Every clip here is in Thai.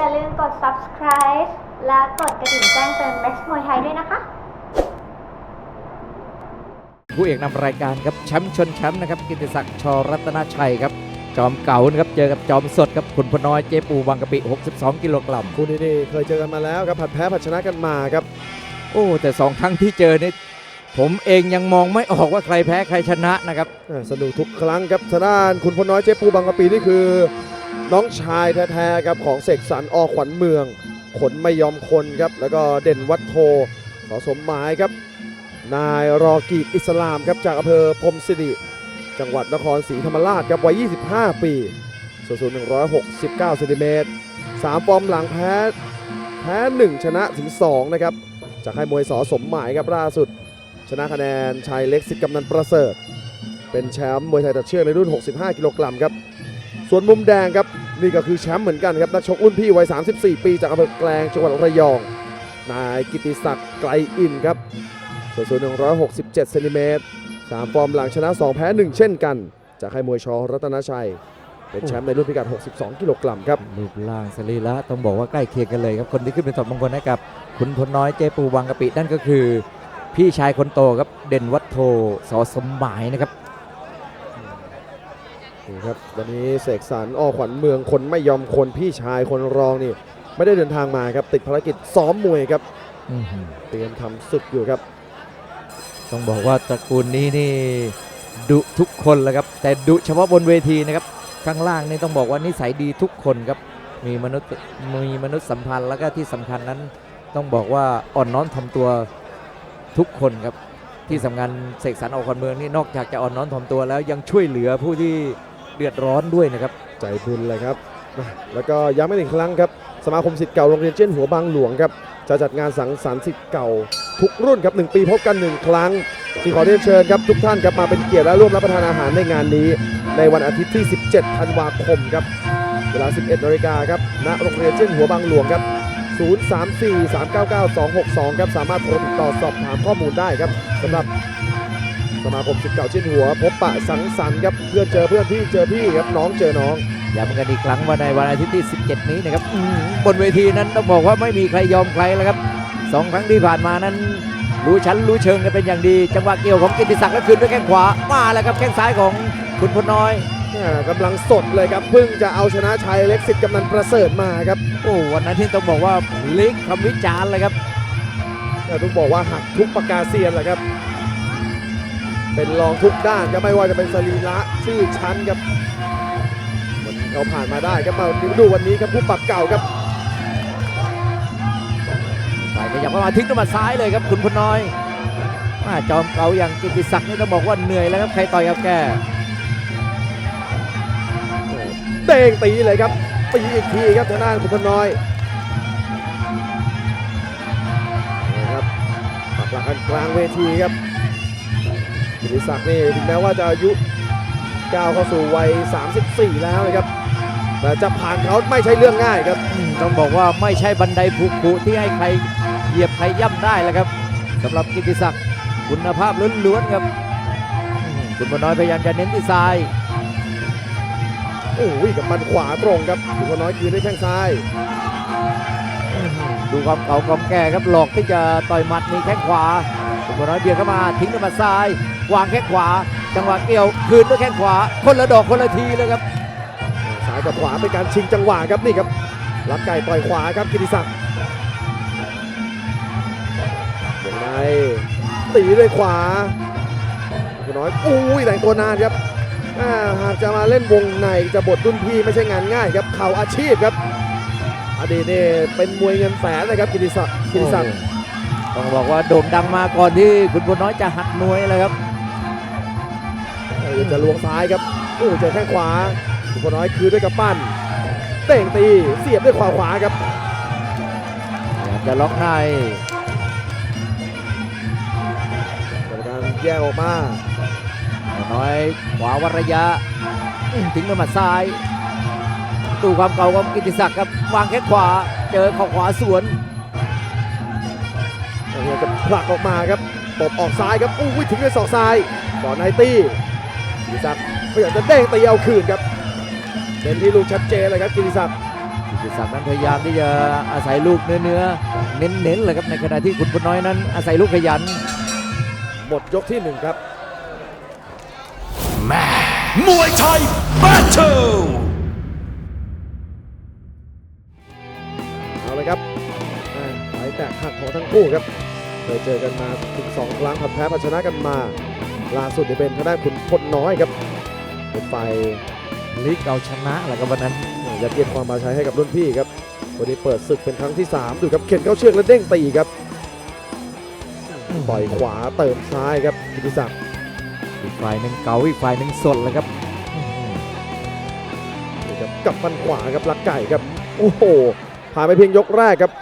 อย่าลืมกด subscribe และกดกระดิ่งแจ้งเตือน Max มวยไทยด้วยนะคะ ผู้เอกนำรายการครับแชมป์ชนแชมป์นะครับกิติศักดิ์ชรัตนชัยครับจอมเก่านะครับเจอกับจอมสดครับขุนพลน้อยเจปูบางกะปิ 62 กิโลกรัมคู่นี้นี่เคยเจอกันมาแล้วครับผัดแพ้ผัดชนะกันมาครับ โอ้แต่สองครั้งที่เจอนี่ผมเองยังมองไม่ออกว่าใครแพ้ใครชนะนะครับ อ่าสนุกทุกครั้งครับทางด้านคุณพลน้อยเจ๊ปูบางกะปีนี่คือ น้องชายแท้ๆครับของเสกสรรอขวัญเมือง ขนไม่ยอมคนครับแล้วก็เด่นวัดโทสอสมหมายครับ นายรอกีดอิสลามครับจากอำเภอพรมสิริจังหวัดนครศรีธรรมราชครับวัย 25 ปีส่วนสูง169เซนติเมตร3ฟอร์มหลังแพ้แพ้1ชนะถึง2นะครับจากให้มวยสอสมหมายครับล่าสุด ชนะคะแนนชายเล็กสิทธิ์กำนันประเสริฐ เป็นแชมป์มวยไทยตัดเชือกในรุ่น 65 กิโลกรัมครับ ส่วนมุมแดงครับนี่ก็คือแชมป์เหมือนกันครับนักชกรุ่นพี่วัย 34 ปีจากอำเภอแกลงจังหวัดระยอง นายกิติศักดิ์ไกลอินครับส่วนสูง167เซนติเมตร3ฟอร์มหลังชนะ 2 แพ้ 1 เช่นกัน จากให้มวยชอรัตนชัย เป็นแชมป์ในรุ่นพิกัด 62 กิโลกรัมครับรูปร่างสรีระต้องบอกว่าใกล้เคียงกันเลยครับ คนที่ขึ้นเป็นถอดมงคลให้กับขุนพลน้อยเจปูบางกะปินั่นก็คือ พี่ชายคนโตครับเด่นวัดโทสอสมหมายนะครับ นี่ครับวันนี้เสกสรรอขวัญเมืองคนไม่ยอมคนพี่ชายคนรองนี่ ไม่ได้เดินทางมาครับ ติดภารกิจซ้อมมวยครับอื้อหือเตรียมทำศึกอยู่ครับ ต้องบอกว่าตระกูลนี้นี่ดุทุกคนแหละครับ แต่ดุเฉพาะบนเวทีนะครับข้างล่างนี่ต้องบอกว่านิสัยดีทุกคนครับ มีมนุษย์มีมนุษยสัมพันธ์แล้วก็ที่สำคัญนั้น ต้องบอกว่าอ่อนน้อมถ่อมตัวทุกคนครับ ที่สำคัญเสกสรรออกคนเมืองนี่นอกจากจะอ่อนน้อมถ่อมตัวแล้วยังช่วยเหลือผู้ที่ เดือดร้อนด้วยนะครับ ใจบุญเลยครับ แล้วก็ย้ำอีกหนึ่งครั้งครับสมาคมสิทธิ์เก่าโรงเรียนเจ้นหัวบางหลวงครับจะจัดงานสังสรรค์สิทธิ์เก่า ทุกรุ่นครับหนึ่งปีพบกันหนึ่งครั้งจึงขอเรียนเชิญครับทุกท่านครับมาเป็นเกียรติและร่วมรับประทานอาหารในงานนี้ ในวันอาทิตย์ที่ 17 ธันวาคมครับเวลา 11นาฬิกาครับณโรงเรียนเจ้นหัวบางหลวงครับ034-399-262 ครับ สามารถโทรติดต่อสอบถามข้อมูลได้ครับสำหรับ สมาคมสิทธิ์เก่าเจ้นหัว พบปะสังสรรค์ครับเพื่อนเจอเพื่อนพี่เจอพี่ครับน้องเจอน้องย้ำกันอีกครั้งว่าในวันอาทิตย์ที่ 17 นี้นะครับอื้อหือบนเวทีนั้นต้องบอกว่าไม่มีใครยอมใครแล้วครับสองครั้งที่ผ่านมานั้น รู้ชั้นรู้เชิงกันเป็นอย่างดี จังหวะเกี่ยวของกิติศักดิ์แล้วคืนด้วยแข้งขวามาแล้วครับแข้งซ้ายของคุณพลน้อยแม่กำลังสดเลยครับเพิ่งจะเอาชนะชัยเล็กสิทธิ์กำนันประเสริฐมาครับโอ้วันนั้นที่ต้องบอกว่าพลิกคำวิจารณ์เลยครับแต่ต้องบอกว่าหักทุกประกาเซียนแหละครับ เป็นรองทุกด้านก็ไม่ว่าจะเป็นสรีระชื่อชั้นครับมันเขาผ่านมาได้ครับมาดูวันนี้ครับผู้ปรับเก่าครับฝ่ายขยับเข้ามาทิ้งด้วยหมัดซ้ายเลยครับคุณพลน้อยอ่าจอมเก่าอย่างกิติศักดิ์นี่ต้องบอกว่าเหนื่อยแล้วครับใครต่อยกับแกเด้งตีเลยครับตีอีกทีครับทางด้านขุนพลน้อยนะครับปักหลักกันกลางเวทีครับ กิติศักดิ์นี่ถึงแม้ว่าจะอายุก้าวเข้าสู่วัย 34 แล้วนะครับ แต่จะผ่านเขาไม่ใช่เรื่องง่ายครับอืมต้องบอกว่าไม่ใช่บันไดผุๆที่ให้ใครเหยียบใครย่ำได้แล้วครับสำหรับกิติศักดิ์คุณภาพล้วนๆครับอืมคุณพลน้อยพยายามจะเน้นที่ซ้ายโอ้ยกับมันขวาตรงครับขุนพลน้อยคืนด้วยแข้งซ้าย ดูความเก่าความแก่ครับหลอกที่จะต่อยหมัดมีแข้งขวา สุพน้อยเบียดเข้ามาทิ้งด้วยหมัดซ้าย วางแข้งขวา จังหวะเกี่ยวคืนด้วยแข้งขวา คนละดอกคนละทีเลยครับซ้ายกับขวาเป็นการชิงจังหวะครับนี่ครับลักไก่ต่อยขวาครับกิติศักดิ์วงในตีด้วยขวาขุนน้อยอุ้ยแต่งตัวนานครับหากจะมาเล่นวงในจะบทรุ่นพี่ไม่ใช่งานง่ายครับเข่าอาชีพครับอดีตนี่เป็นมวยเงินแสนเลยครับกิติศักดิ์กิติศักดิ์ ต้องบอกว่าโด่งดังมาก่อนที่คุณพลน้อยจะหัดมวยเลยครับเออจะลวงซ้ายครับโอ้เจอแข้งขวาขุนน้อยคืนด้วยกับปั้นเต่งตีเสียบด้วยขวาขวาครับพยายามจะล็อกในกรรมการแยกออกมาพลน้อยขวาวัดระยะอื้อทิ้งด้วยหมัดซ้ายดูความเก่าของกิติศักดิ์ครับวางแข้งขวา เจอเข่าขวาสวน พยายามจะผลักออกมาครับตบออกซ้ายครับอู้ยถึงด้วยศอกซ้ายก่อนไนตี้กิติศักดิ์พยายามจะเด้งตีเอาคืนครับเป็นที่ลูกชัดเจนเลยครับกิติศักดิ์กิติศักดิ์นั้นพยายามที่จะอาศัยลูกเนื้อๆเน้นๆเลยครับในขณะที่ขุนพลน้อยนั้น อาศัยลูกขยัน หมดยกที่หนึ่งครับมวยไทยแบทเทิลเอาเลยครับอ่าสาย แตกหักของทั้งคู่ครับเคยเจอกันมาถึงสองครั้งผัดแพ้ผัดชนะกันมา ล่าสุดเนี่ยเป็นทางด้านขุนพลน้อยครับเป็นไฟลิกเอาชนะแหละครับวันนั้นยัดเยียดความมาใช้ให้กับรุ่นพี่ครับวันนี้เปิดศึกเป็นครั้งที่ 3 ดูครับเข็นเข้าเชือกแล้วเด้งตีครับต่อยขวาเติมซ้ายครับกิติศักดิ์อีกฝ่ายหนึ่งเก่าอีกฝ่ายหนึ่งสดเลยครับอื้อหือนี่ครับกับฟันขวาครับลักไก่ครับ โอ้โหผ่านไปเพียงยกแรกครับ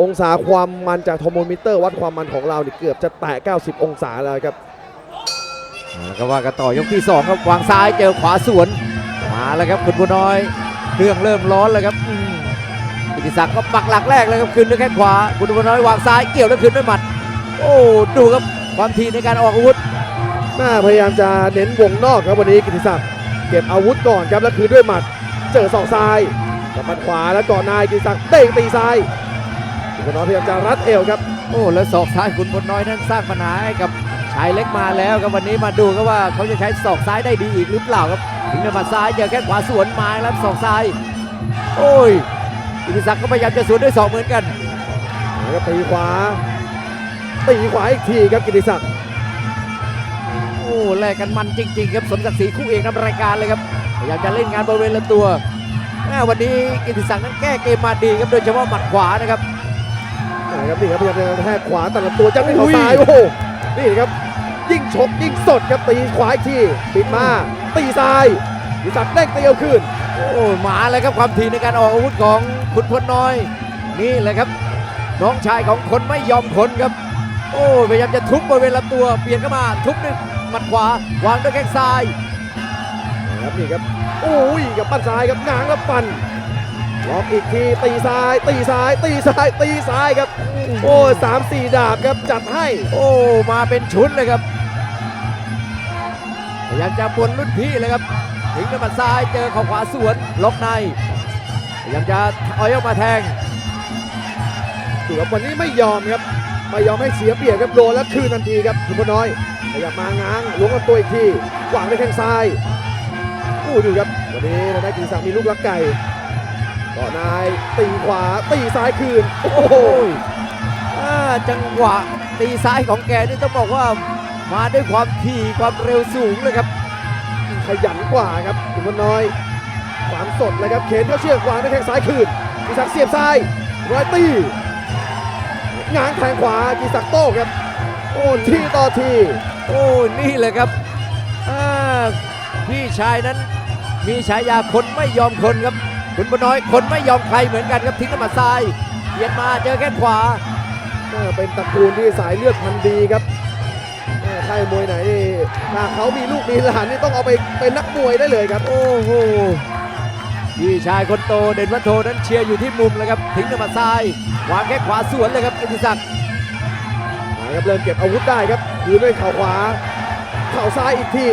องศาความมันจากโทรโมมิเตอร์วัดความมันของเรานี่เกือบจะแตะ 90 องศาแล้วครับเอาละครับว่ากันต่อยกที่สองครับวางซ้ายเจอขวาสวนมาแล้วครับขุนพลน้อยเครื่องเริ่มร้อนแล้วครับอืมกิติศักดิ์ก็ปักหลักแรกเลยครับคืนด้วยแข้งขวาขุนพลน้อยวางซ้ายเกี่ยวแล้วคืนด้วยหมัด โอ้ดูครับความทีในการออกอาวุธหน้าพยายามจะเน้นวงนอกครับวันนี้กิติศักดิ์เก็บอาวุธก่อนครับแล้วคืนด้วยหมัด เจอศอกซ้ายกับหมัดขวาแล้วก่อนนายกิติศักดิ์เด้งตีซ้าย คุณน้อยพยายามจะรัดเอวครับ โอ้แล้วศอกซ้ายขุนพลน้อยนั้นสร้างปัญหาให้กับชายเล็กมาแล้วครับวันนี้มาดูครับว่าเขาจะใช้ศอกซ้ายได้ดีอีกหรือเปล่าครับถึงจะมาซ้ายเจอแค่ขวาสวนมาแล้วศอกซ้าย โอ้ยกิติศักดิ์ก็พยายามจะสวนด้วยศอกเหมือนกันแล้วก็ตีขวาตีขวาอีกทีครับกิติศักดิ์โอ้แลกกันมันจริง ๆ ครับสมศักดิ์ศรีคู่เอกนำรายการเลยครับพยายามจะเล่นงานบริเวณลำตัวแม่วันนี้กิติศักดิ์นั้นแก้เกมมาดีครับโดยเฉพาะหมัดขวานะครับนะ ครับนี่ครับพยายามจะกระแทกขวาตัดลำตัวจังด้วยเขาอุ้ยซ้ายโอ้โหนี่ครับ ยิ่งชกยิ่งสดครับตีขวาอีกทีปิดมาตีซ้ายกิติศักดิ์เด้งตีเอาคืนโอ้มาเลยครับความถี่ในการออกอาวุธของขุนพลน้อย นี่แหละครับ น้องชายของคนไม่ยอมคนครับ โอ้พยายามจะทุบบริเวณลำตัวเปลี่ยนเข้ามาทุบด้วยหมัดขวาวางด้วยแข้งซ้ายนะครับนี่ครับโอ้ยกับปั้นซ้ายครับง้างแล้วปั้น ล็อกอีกทีตีซ้าย ตีซ้าย ตีซ้าย ตีซ้ายครับ โอ้ยสามสี่ดาบครับจัดให้ โอ้มาเป็นชุดเลยครับพยายามจะบนรุ่นพี่เลยครับถึงด้วยหมัดซ้ายเจอเข่าขวาสวนล็อกในพยายามจะเอายกมาแทงถือว่าวันนี้ไม่ยอมครับไม่ยอมให้เสียเปรียบครับโดนแล้วคืนทันทีครับคุณพลน้อยขยับมาง้างล้วงลำตัวอีกทีวางด้วยแข้งซ้ายอู้ดูครับวันนี้เราได้กินสักดิ์มีลูกลักไก่ ต่อนายตีขวาตีซ้ายคืน โอ้โหโอ้ยอ่าจังหวะตีซ้ายของแกนี่ต้องบอกว่ามาด้วยความถี่ความเร็วสูงเลยครับ ขยันกว่าครับคุณพลน้อย ความสดเลยครับเข็นเข้าเชือกวางด้วยแข้งซ้ายคืนกิศักดิ์เสียบซ้ายร้อยตีง้างแทงขวากิศักดิ์โต้ครับ โอ้ทีต่อทีโอ้นี่เลยครับอ่าพี่ชายนั้นมีฉายาคนไม่ยอมคนครับ คุณปน้อยคนไม่ยอมใครเหมือนกันครับทิ้งน้ำมาซ้ายเบียดมาเจอแข้งขวาเออเป็นตระกูลที่สายเลือดพันธุ์ดีครับแม่ค่ายมวยไหนนี่ถ้าเขามีลูกมีหลานนี่ต้องเอาไปเป็นนักมวยได้เลยครับ โอ้โหพี่ชายคนโตเด่นวัฒโทนั้นเชียร์อยู่ที่มุมเลยครับ ทิ้งน้ำมาซ้ายวางแข้งขวาสวนเลยครับกิติศักดิ์มาครับเริ่มเก็บอาวุธได้ครับยืนด้วยเข่าขวา เข่าซ้ายอีกที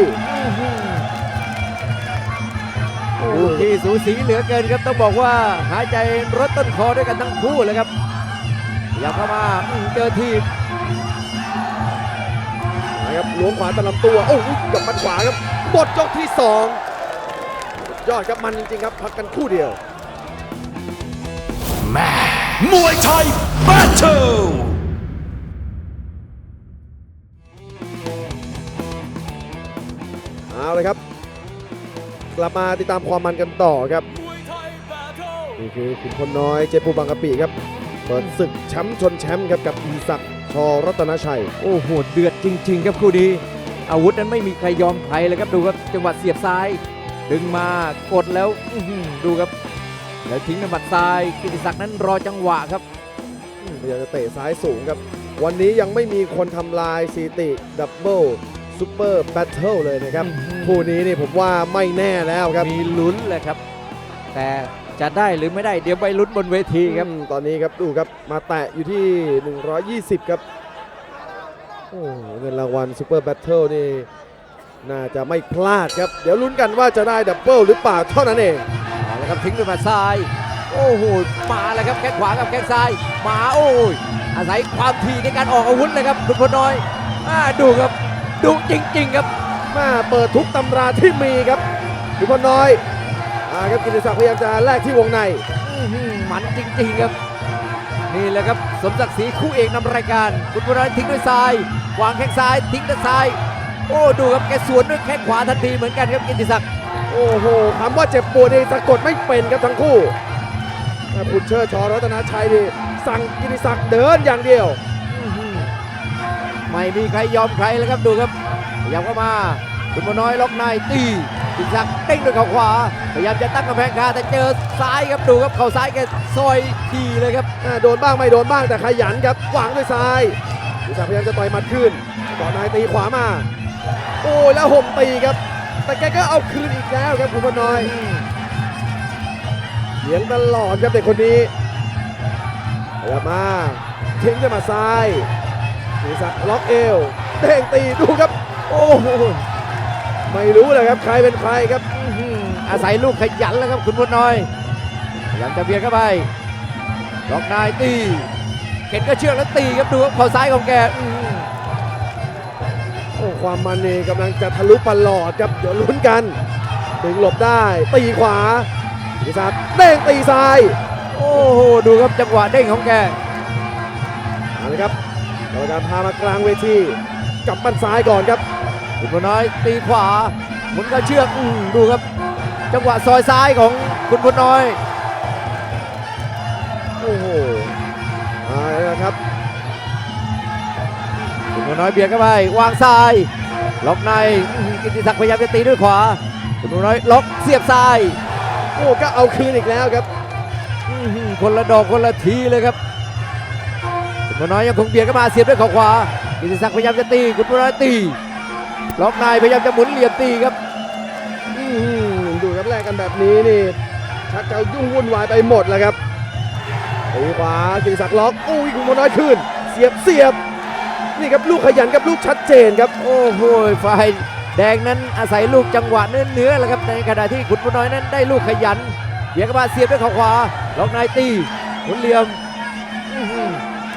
โอ้ที่สูสีเหลือเกินครับต้องบอกว่าหายใจรถต้นคอด้วยกันทั้งคู่เลยครับอยากเข้ามาอื้อเจอทีบนะครับล้วงขวาตะลำตัวโอ้ยกับมันขวาครับหมดยกที่สองสุดยอดครับมันจริงๆครับพักกันคู่เดียวมวยไทยแบทเทิลเอาเลยครับ กลับมาติดตามความมันกันต่อครับ นี่คือขุนพลน้อยเจปูบางกะปิครับเปิดศึกแชมป์ชนแชมป์ครับกับอีศักดิ์ชอรัตนชัย โอ้โหเดือดจริง ๆ ครับคู่นี้อาวุธนั้นไม่มีใครยอมใครเลยครับดูครับจังหวะเสียบซ้าย ดึงมากดแล้วอื้อหือดูครับ แล้วทิ้งน้ำบัดซ้ายกิติศักดิ์นั้นรอจังหวะครับพยายามจะเตะซ้ายสูงครับ วันนี้ยังไม่มีคนทำลายสถิติดับเบิล ซูเปอร์แบทเทิลเลยนะครับอื้อหือคู่นี้นี่ผมว่าไม่แน่แล้วครับมีลุ้นเลยครับ แต่จะได้หรือไม่ได้เดี๋ยวไปลุ้นบนเวทีครับอืมตอนนี้ครับดูครับมาแตะอยู่ที่ 120 ครับโอ้เงินรางวัลซูเปอร์แบทเทิลนี่น่าจะไม่พลาดครับ เดี๋ยวลุ้นกันว่าจะได้ดับเบิลหรือเปล่าเท่านั้นเองเอาละครับทิ้งด้วยหมาซ้ายโอ้โอ้โห มาแล้วครับแข้งขวากับแข้งซ้าย มาโอ้ยอาศัยความถี่ในการออกอาวุธเลยครับคุณพลน้อยอ่าดูครับ ดูจริง ๆ ครับแม่เปิดทุกตำราที่มีครับขุนพลน้อยอ่าครับกิติศักดิ์พยายามจะแลกที่วงในอื้อหือมันจริง ๆ ครับ นี่แหละครับสมศักดิ์ศรีคู่เอกนำรายการคุณพลน้อยทิ้งด้วยซ้าย วางแข้งซ้ายทิ้งด้วยซ้าย โอ้ดูครับแกสวนด้วยแข้งขวาทันทีเหมือนกันครับกิติศักดิ์โอ้โหคำว่าเจ็บปวดนี่สะกดไม่เป็นครับทั้งคู่อ่าคุณเชิดชอรัตนชัยนี่สั่งกิติศักดิ์เดินอย่างเดียวอื้อหือ ไม่มีใครยอมใครแล้วครับดูครับพยายามเข้ามาคุณพลน้อยล็อกในตีกิติศักดิ์เด้งด้วยเข่าขวาพยายามจะตั้งกำแพงคาแต่เจอซ้ายครับดูครับเข่าซ้ายแกซอยทีเลยครับอ่าโดนบ้างไม่โดนบ้างแต่ขยันครับวางด้วยซ้ายกิติศักดิ์พยายามจะต่อยหมัดขึ้นก่อนายตีขวามา โอ้ยแล้วห่มตีครับ แต่แกก็เอาคืนอีกแล้วครับคุณพลน้อยเลี้ยงตลอดครับเด็กคนนี้พยายามมาทิ้งด้วยหมาซ้าย กิติศักดิ์ล็อกเอวเด้งตีดูครับ โอ้โหไม่รู้เลยครับใครเป็นใครครับอื้อหืออาศัยลูกขยันแล้วครับคุณพลน้อยพยายามจะเบียดเข้าไปล็อกนายตีเข็นก็เชือกแล้วตีครับดูครับเข่าซ้ายของแกอื้อหือโอ้ความมันนี่กำลังจะทะลุปลอดครับเดี๋ยวลุ้นกันดึงหลบได้ตีขวาพิศักดิ์เด้งตีซ้าย โอ้โหดูครับจังหวะเด้งของแกเอาละครับก รรมการพามากลางเวทีกำปั้นซ้ายก่อนครับคุณพลน้อยตีขวาหมุนกระเชือกอื้อดูครับ จังหวะซอยซ้ายของคุณพลน้อยโอ้โหเอาละครับคุณพลน้อยเบียดเข้าไปวางซ้ายล็อกในอื้อหือกิติศักดิ์พยายามจะตีด้วยขวาคุณพลน้อยล็อกเสียบซ้ายโอ้ก็เอาคืนอีกแล้วครับอื้อหือคนละดอกคนละทีเลยครับ คุณพลน้อยยังคงเบียดเข้ามาเสียบด้วยเข่าขวากิติศักดิ์พยายามจะตีคุณพลน้อยตีล็อกในพยายามจะหมุนเหลี่ยมตีครับอื้อหือดูครับแลกกันแบบนี้นี่ชักจะยุ่งวุ่นวายไปหมดแล้วครับตีขวากิติศักดิ์ล็อกอุ้ยคุณพลน้อยคืนเสียบเสียบนี่ครับลูกขยันกับลูกชัดเจนครับ โอ้โหฝ่ายแดงนั้นอาศัยลูกจังหวะเนื้อเนื้อๆแหละครับในขณะที่ขุนพลน้อยนั้นได้ลูกขยันเบียดเข้ามาเสียบด้วยเข่าขวาล็อกในตีหมุนเหลี่ยมอื้อหือ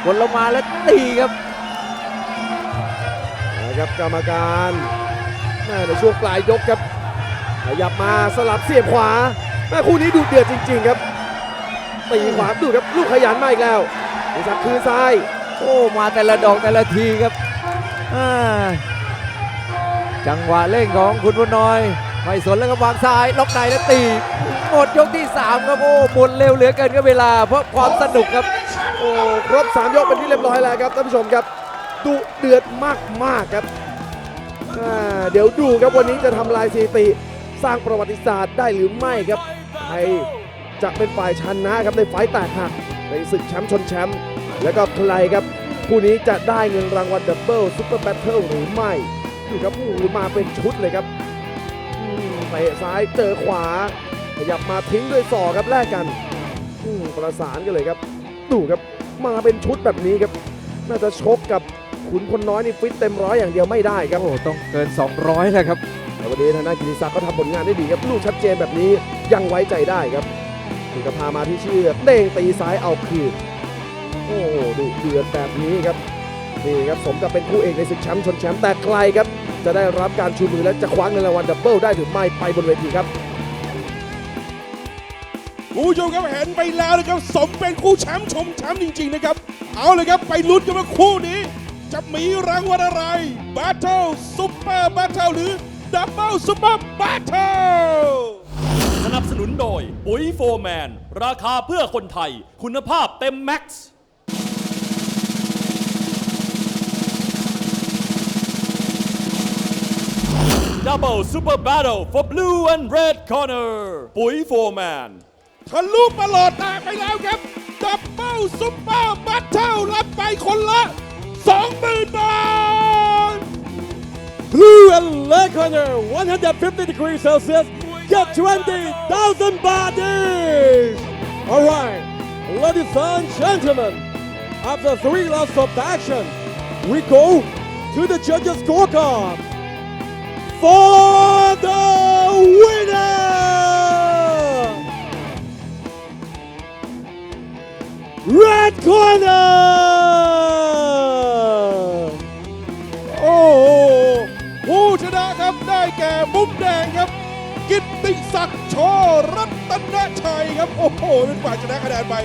กดลงมาแล้วตีครับนะครับกรรมการแม่ในช่วงปลายยกครับขยับมาสลับเสียบขวาแม่คู่นี้ดูเดือดจริง ๆ ครับตีขวาดูครับลูกขยันมาอีกแล้วดิสักคืนซ้ายโอ้มาแต่ละดอกแต่ละทีครับอ่าจังหวะเล่นของคุณพลน้อยไม่สนแล้วก็วางซ้ายล็อกในแล้วตีหมดยกที่3ครับโอ้หมดเร็วเหลือเกินครับเวลาเพราะความสนุกครับ โอ้ครบ 3 ยกเป็นที่เรียบร้อยแล้วครับท่านผู้ชมครับดุเดือดมากๆครับเดี๋ยวดูครับวันนี้จะทำลายสถิติสร้างประวัติศาสตร์ได้หรือไม่ครับใครจะเป็นฝ่ายชนะครับในไฟแตกหักในศึกแชมป์ชนแชมป์แล้วก็ใครครับคู่นี้จะได้เงินรางวัลดับเบิลซุปเปอร์แบทเทิลหรือไม่ดูครับโอ้มาเป็นชุดเลยครับอืมเตะซ้ายเจอขวา ขยับมาทิ้งด้วยศอกครับแลกกันประสานกันเลยครับ ดูครับมาเป็นชุดแบบนี้ครับ น่าจะชกกับขุนพลน้อยนี่ฟิตเต็มร้อยอย่างเดียวไม่ได้ครับโอ้ต้องเกิน 200แล้วครับแต่วันนี้ทางด้านกิติศักดิ์ก็ทำผลงานได้ดีครับลูกชัดเจนแบบนี้ยังไว้ใจได้ครับถึงกับพามาที่เชือกเด้งตีซ้ายเอาคืนโอ้โหดูเดือดแบบนี้ครับนี่ครับสมกับเป็นคู่เอกในศึกแชมป์ชนแชมป์แต่ใครครับ จะได้รับการชูมือและจะคว้าเงินรางวัลดับเบิลได้หรือไม่ไปบนเวทีครับ คุณผู้ชมครับเห็นไปแล้วนะครับสมเป็นคู่แชมป์ชมแชมป์จริง ๆ นะครับ เอาเลยครับไปลุ้นกันว่าคู่นี้ จะมีรางวัลอะไร Battle Super Battle หรือ Double Super Battle สนับสนุนโดยปุ๋ยโฟร์แมน ราคาเพื่อคนไทย คุณภาพเต็มแม็กซ์ Double Super Battle for Blue and Red Corner ปุ๋ยโฟร์แมน ทะลุประหลอดแตกไปแล้วครับ Double Super Battle รับไปคนละ 20,000 บาท Blue and leg corner, 150 degrees Celsius, get 20,000 baht each. All right, ladies and gentlemen, after three rounds of action, we go to the judges' scorecard for the winner. Red corner. โอ้โหผู้ชนะครับได้แก่มุมแดงครับ กิตติศักดิ์ชอรัตนชัยครับ โอ้โห เป็นฝ่ายชนะคะแนนไป